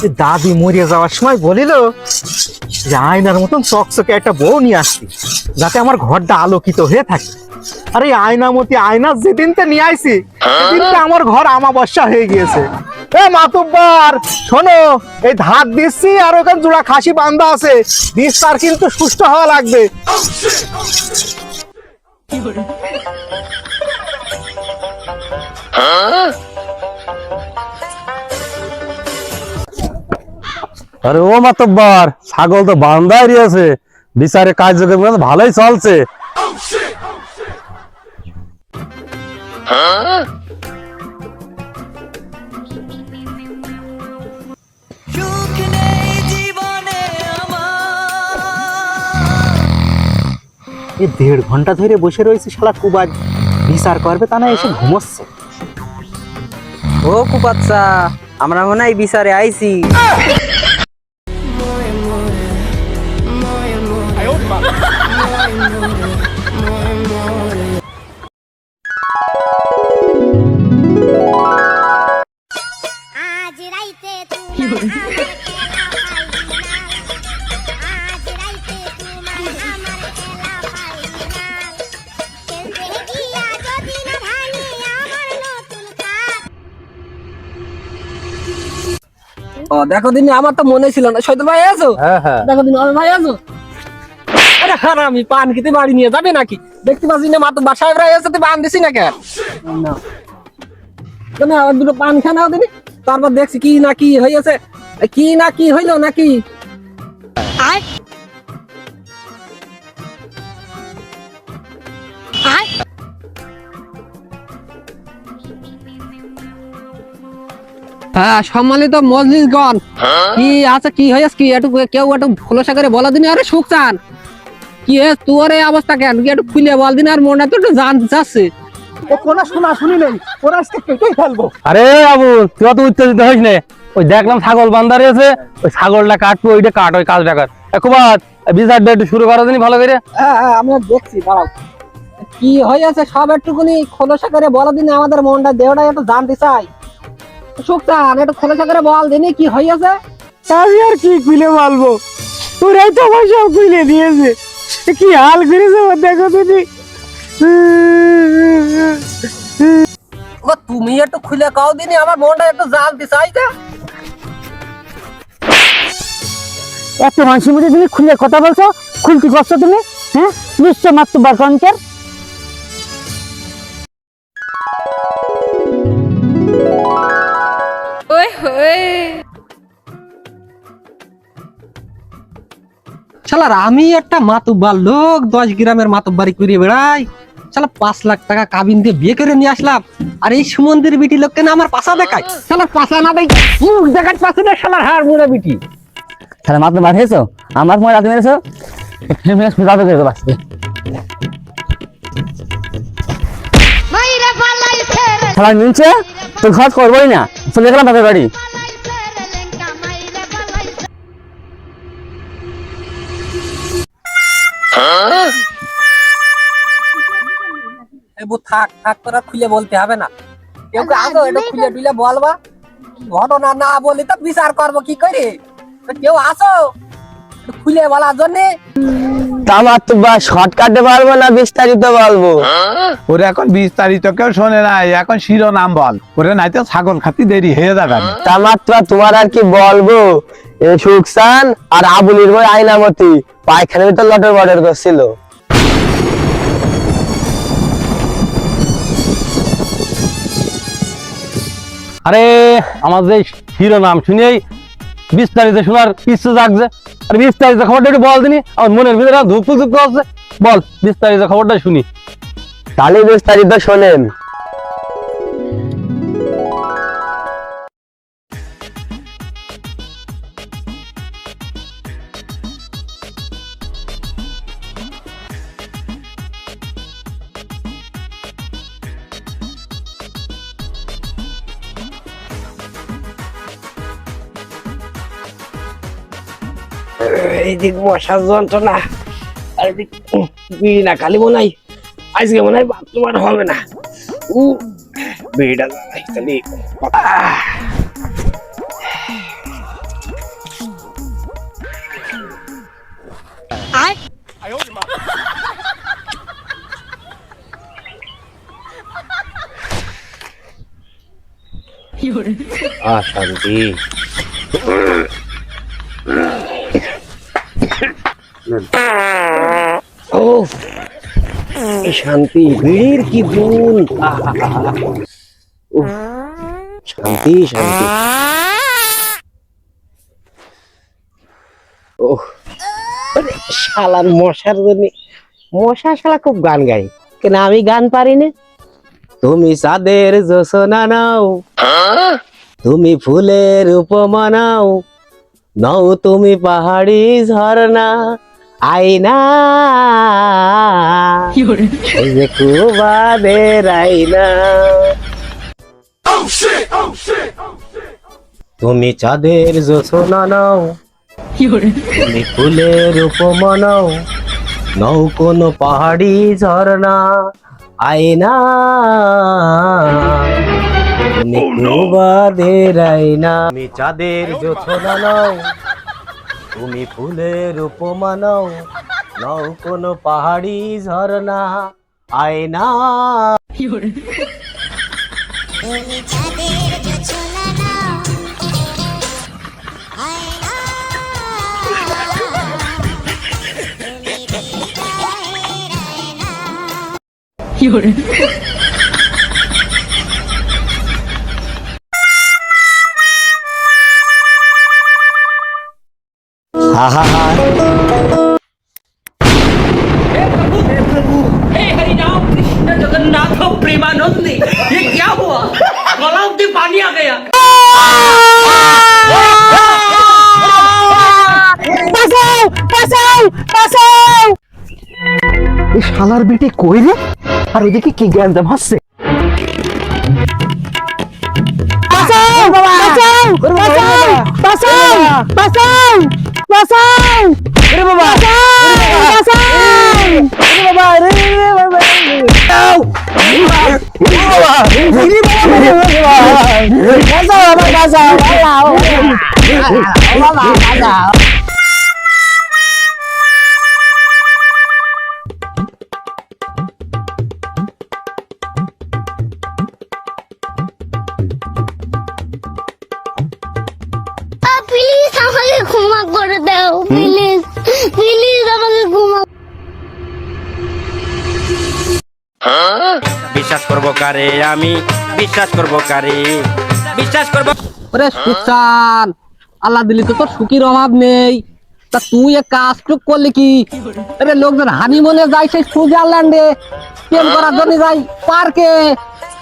যে দাদি মরিয়ে যাওয়ার সময় বলিল যে আয়নার মতন চকচকে একটা বউ নিয়ে আসছি যাতে আমার ঘরটা আলোকিত হয়ে থাকে। আরে আয়নামতি আয়না যেদিনতে নিয়ে আইছি সেদিনতে আমার ঘর আমাবস্যা হয়ে গিয়েছে। এ মাতুব্বার, শোনো, এই ধার দিচ্ছি আর ওখানে জোড়া খাসি বান্ধা আছে। বিস্তার কিন্তু সুস্থ হওয়া লাগবে। আরে ও মাতব্বার, ছাগল তো বান্ধাই রয়েছে। বিচারে কার্যক্রম তো ভালোই চলছে। এই দেড় ঘণ্টা ধরে বসে রয়েছে শালা কুবাজ। বিচার করবে তা না এসে ঘুমোচ্ছে। ও কুপাচ্ছা আমরা মনে হয় বিচারে আইছি। ও দেখো দিন আমার তো মনে ছিল না। সৈদুল ভাই আছো হ্যাঁ হ্যাঁ। দেখো দিন ভাই আছো আরে আমি পান খেতে বাড়ি নিয়ে যাবে নাকি? দেখতে পাচ্ছি না মাত্র বাসায় প্রায় এসে তুই পান দিছি না কেন? না। কেন দুটো পান খানাও দিনি? তারপর দেখছি কি না কি হয়েছে কি না কি হইল নাকি? হ্যাঁ সম্মানিত মজলিসগণ। কি আছে কি হয়েছে কি একটু কেউ একটু খোলসা করে বলা দিন? আরে সুখচান কি হে তোর এই অবস্থা কেন? কি একটু খুলে বল দিন আর মনটা তো একটু জানতে চাচ্ছে ও কোনো শোনা শুনি নেই। ওরা আজকে কেটেই ফেলব। আরে আবু তুই অত উত্তেজিত হইস নে। ওই দেখলাম ছাগল বান্ধা রয়েছে ওই ছাগলটা কাটবো ওইটা কাট ওই কাজটা কাট। কুবাদ বিচারটা একটু শুরু করা দিনি ভালো করে। হ্যাঁ হ্যাঁ আমরা দেখছি দাঁড়াও। কি হয়েছে সব একটুখানি খোলসা করে বলা দিন আমাদের মনটা দেহটা একটু জানতে চাই। সুখচান একটু খোলসা করে বল দিনি কি হয়েছে আমি আর কি খুলে বলব? ওরাই তো আমার সব খুলে দিয়েছে। কি হাল করেছে দেখো তুমি। তুমি একটু খুলে কাও দিনি আমার মনটা একটু জানতে চাইছে। এত মানুষের মধ্যে তুমি খুলে কথা বলছো? খুলতে করছ তুমি? হ্যাঁ? নিশ্চয় মাত্র বার শালার আমি একটা মাতুব্বার লোক দশ গ্রামের মাতুব্বারি করে বেড়াই। শালা পাঁচ লাখ টাকা কাবিন দিয়ে বিয়ে করে নিয়ে আসলাম। আর এই সুমন্দির বিটি লোককে না আমার পাশা দেখায়। পাশা না দেখ মুখ দেখার পাশে না শালার হার মুড়া বিটি। তাহলে মাত্র আমার রাতে মেরেছো? যাবে করে বাঁচতে মাইরা পালাইছে রে খেলা মিলছে তো খরচ করবোই না। চলে গেলাম বাপের বাড়ি। এবু থাক থাক তোরা খুলে বলতে হবে না। কেউ কে আসো এটা খুলে টুলে বলবা? ঘটনা না বলি তো বিচার করব কি করে? কেউ আসো খুলে বলার জন্যে। তা মাত্র বা শর্টকাটে বলব না বিস্তারিত বলব? ওরে এখন বিস্তারিত কেউ শোনে নাই এখন শিরোনাম বল। ওরে নাই তো ছাগল খাতি দেরি হয়ে যাবে। তা মাত্র তোমার আর কি বলব? এ সুকসান আর আবুলির বই আইনামতি পায়খানার তো লটর বটর করছিল। আরে আমাদের হিরো শিরোনাম শুনেই বিস্তারিত শোনার ইচ্ছে জাগছে। আর বিস্তারিত খবরটা একটু বল দিনি, আমার মনের ভিতরে ধুক ধুক করছে বল, বিস্তারিত খবরটা শুনি। তাহলে বিস্তারিত শোনেন। এইদিক মশার যন্ত্রণা। আর এদিক বিড়ি না খালি মনে হয় আজকে মনে হয় বাথরুম আর হবে না। উ বিড়িটা জ্বালাই খালি আহ। আহ শান্তি ও কি শান্তি বিড়ির কি গুণ? শান্তি শান্তি। শালার মশার জন্য। মশা শালা খুব গান গায়। কেন আমি গান পারি না তুমি চাঁদের জোসনা নাও। তুমি ফুলের উপমা নাও। নাও তুমি পাহাড়ি ঝর্ণা। আইনা এই যে কুবাদের আইনা তুমি চাঁদের জোসনা নাও। তুমি ফুলের উপমা নাও। নাও কোনো পাহাড়ি ঝর্ণা। আইনা তুমি কুবাদের আইনা তুমি চাঁদের জোছনা নাও। তুমি ফুলের উপমা নাও কোনো পাহাড়ি ঝরনা আয়না। তুমি कृष्ण जगन्नाथ प्रेमानंदी ये क्या हुआ गला में पानी आ गया এই শালার বেটে কই রে আর ওদিকে কি জ্ঞান হচ্ছে প্লিজ করব কারে? আমি বিশ্বাস করব কারে? বিশ্বাস করব আল্লাহ দিলি তো তোর সুখীর অভাব নেই। তা তুই এক কাজ টুক করলি কি? আরে লোকজন হানিমুনে যায় সেই সুইজারল্যান্ডে, প্রেম করার জন্য যাই পার্কে।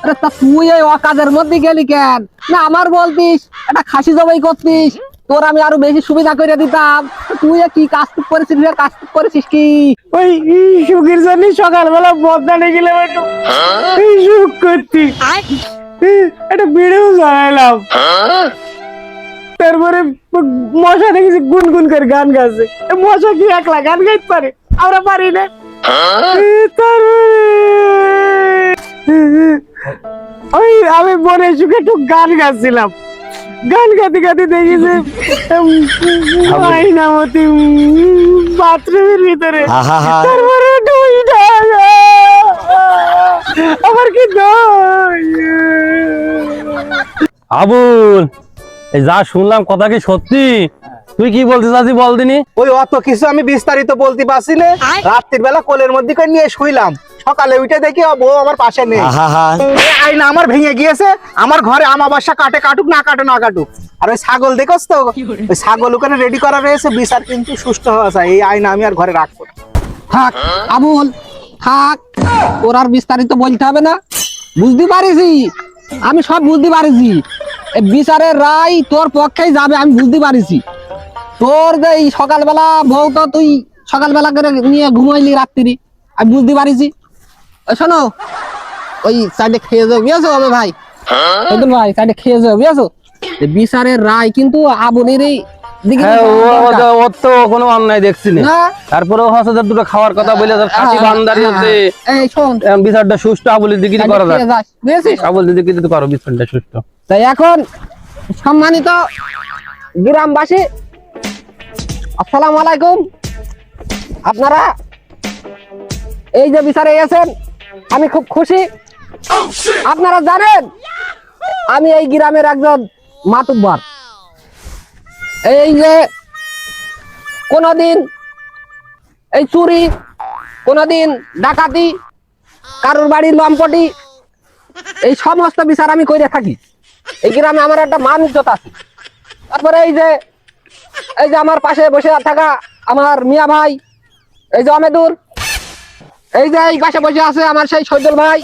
আরে তা তুই এই অকাজের মধ্যে গেলি কেন? না, আমার বলতিস, একটা খাসি জবাই করতিস। তোর আমি আরও বেশি সুবিধা করে দিতাম। তুই কি কাজ করেছিস রে? কাজ করেছিস কি? ওই সুখের জন্য সকালবেলা বদনানে গেলাম একটু। এই সুখ করতি। একটা বেড়েও জ্বালাইলাম। তারপরে মশা দেখেছি গুনগুন করে গান গাছে মশা কি একলা গান গাইতে পারে? আমরা পারি না। ওই আমি মনে সুখে একটু গান গাচ্ছিলাম গান গাতে গাতে দেখি যে আইনামতি বাথরুমের ভিতরে। তারপরে ডুইটা আমার কি আবুল এই যা শুনলাম কথা কি সত্যি? তুই কি বলতে চাচ্ছি বল দিনি? ওই অত কিছু আমি বিস্তারিত বলতে পারছি না। রাত্রির বেলা কোলের মধ্যে করে নিয়ে শুইলাম। সকালে উঠে দেখি ও বউ আমার পাশে নেই। এই আয়না আমার ভেঙে গিয়েছে আমার ঘরে আমাবাসা কাটে কাটুক না কাটে না কাটুক। আর ওই ছাগল দেখোস তো? ওই ছাগল ওখানে রেডি করা রয়েছে বিচার কিন্তু সুষ্ঠু হওয়া চাই। এই আয়না আমি আর ঘরে রাখব থাক আবুল থাক। তোর আর বিস্তারিত বলতে হবে না। বুঝতে পারিছি? আমি সব বুঝতে পারিছি। বিচারের রায় তোর পক্ষেই যাবে আমি বুঝতে পারিছি। তোর যে এই সকালবেলা বউ তো তুই সকালবেলা করে নিয়ে ঘুমাইলি রাত্রি আমি বুঝতে পারিছি। শোনো ওই সাইডে খেয়ে যাও বুঝেছ ভাই? একদম ভাই সাইডে খেয়ে যাও বুঝেছ? বিচারের রায় কিন্তু দিকে হ্যাঁ কোনো অন্যায় দেখছি না। তারপরে দুটো খাওয়ার কথা বলে খাসি হ্যাঁ, বান্দারি হ্যাঁ, বিচারটা আবুলি দিকে করা আবুল বিচারটা সুষ্ঠু। তাই এখন সম্মানিত গ্রামবাসী আসসালামু আলাইকুম। আপনারা এই যে বিচারে এসেছেন আমি খুব খুশি। আপনারা জানেন, আমি এই গ্রামের একজন মাতুব্বর। এই যে কোনদিন এই চুরি, কোনদিন ডাকাতি, কারোর বাড়ির লম্পটি, এই সমস্ত বিচার আমি করে থাকি। এই গ্রামে আমার একটা মান ইজ্জত আছে। তারপরে এই যে এই যে আমার পাশে বসে থাকা আমার মিয়া ভাই, এই যে আমেদুর এই যে এই পাশে বসে আছে আমার সেই সৈদুল ভাই।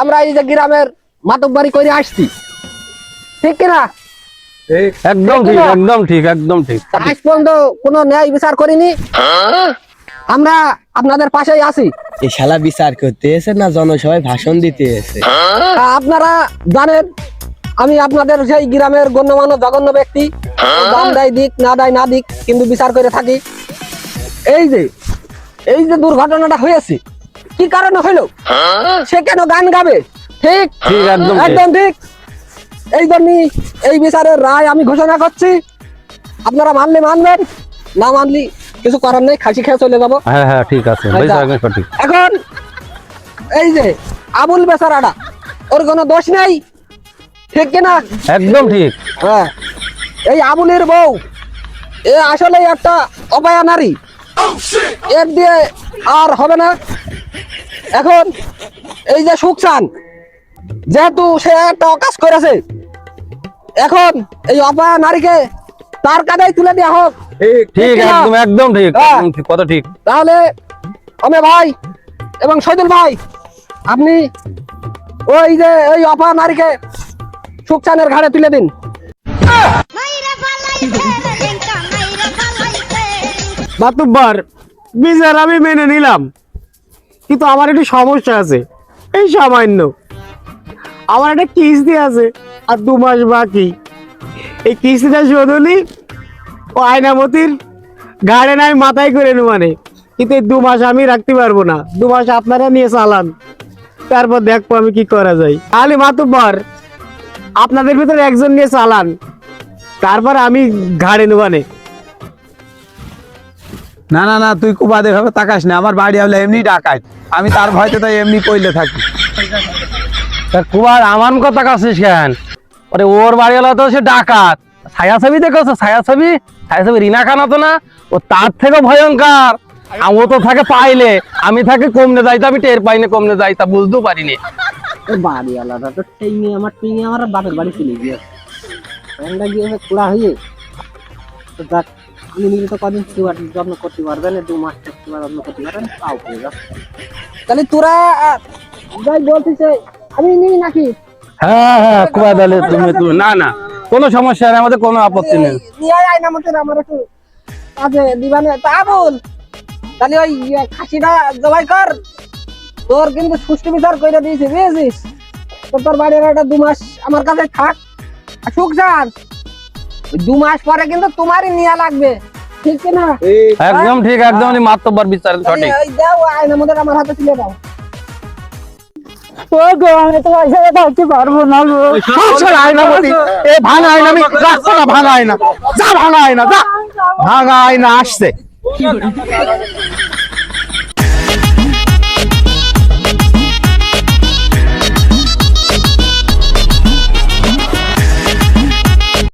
আমরা এই যে গ্রামের মাতব্বারি করে আসছি। ঠিক কিনা? একদম ঠিক একদম ঠিক একদম ঠিক। আজ পর্যন্ত কোনো ন্যায় বিচার করিনি। আমরা আপনাদের পাশেই আছি। এই শালা বিচার করতে এসে না জনসভায় ভাষণ দিতে এসে? আপনারা জানেন আমি আপনাদের সেই গ্রামের গণ্যমান্য জঘন্য ব্যক্তি। দাম দেয় দিক না দেয় না দিক কিন্তু বিচার করে থাকি। এই যে এই যে দুর্ঘটনাটা হয়েছে কি কারণে হইল সে কেন গান গাবে? ঠিক? ঠিক একদম ঠিক। একদম ঠিক। এই জন্যই এই বিচারের রায় আমি ঘোষণা করছি। আপনারা মানলে মানবেন না মানলি কিছু করার নেই খাসি খেয়ে চলে যাব। হ্যাঁ হ্যাঁ ঠিক আছে। এখন এই যে আবুল বেচারাটা ওর কোনো দোষ নেই? ঠিক কিনা? একদম ঠিক। হ্যাঁ। এই আবুলের বউ এ আসলে একটা অপায়া নারী। এর দিয়ে আর হবে না। এখন এই যে সুকসান যেহেতু সে একটা অকাজ করেছে এখন এই অপায়া নারীকে তার কাদায় তুলে দেওয়া হোক। ঠিক একদম একদম ঠিক হ্যাঁ। ঠিক কত ঠিক। তাহলে অমে ভাই এবং শহীদুল ভাই আপনি ওই যে ওই অপা নারীকে সুকচানের ঘাড়ে তুলে দিন। মাতুব্বার বিচার আমি মেনে নিলাম। কিন্তু আমার একটু সমস্যা আছে। এই সামান্য। আমার একটা কিস্তি আছে আর দু মাস বাকি। এই কিস্তিটা শোধ হলি ও আয়নামতির গাড়ে নাই, মাথায় করে মানে। কিন্তু এই দু মাস আমি রাখতে পারব না। দু মাস আপনারা নিয়ে চালান। তারপর দেখব আমি কি করা যায়। তাহলে মাতুব্বার আপনাদের ভিতরে একজন নিয়ে চালান। তারপর আমি ঘাড়ে নেবানে না না না তুই কুবা ভাবে তাকাস না আমার বাড়ি হলে এমনি ডাকাই আমি তার ভয়তে তাই এমনি কইলে থাকি। তা কুমার আমার কথা কাছিস কেন? ওরে ওর বাড়ি হলো তো সে ডাকাত। ছায়া ছবি দেখেছ? ছায়া ছবি ছায়া ছবি রিনা খান হতো না? ও তার থেকে ভয়ঙ্কর। আর ও তো থাকে পাইলে। আমি থাকে কমনে যাইতে আমি টের পাইনে কমনে যাইতা বুঝতেও পারিনি বাড়ি আলাদা তো সেই নিয়ে আমার তুই আমার বাপের বাড়ি চলে গিয়েছে। খোলা হয়ে। তো দেখ আমি নিজে তো কদিন যত্ন করতে দু মাস যত্ন করতে তাও তাহলে তোরা যাই এই, আমি নিই নাকি? হ্যাঁ হ্যাঁ কুমার তাহলে তুমি তুমি না না কোনো সমস্যা নেই আমাদের কোনো আপত্তি নেই। নিয়ে আয় না মতে আমার একটু কাজে দিবানে। তা বল তাহলে ওই ইয়ে খাসিটা জবাই কর। তোর কিন্তু সুষ্ঠু বিচার করে দিয়েছি বুঝেছিস? তোর বাড়ির একটা দু মাস আমার কাছে থাক। সুখ যান দু মাস পরে কিন্তু তোমারই নিয়া লাগবে। ঠিক কি না একদম ঠিক একদম মাত্রবার বিচার সঠিক। ওই দাও আয়না মধ্যে আমার হাতে তুলে দাও। সংসার আয়না মতি এ ভাঙা আয়না আমি রাখব না ভাঙা আয়না। যা ভাঙা আয়না যা। ভাঙা আয়না আসছে।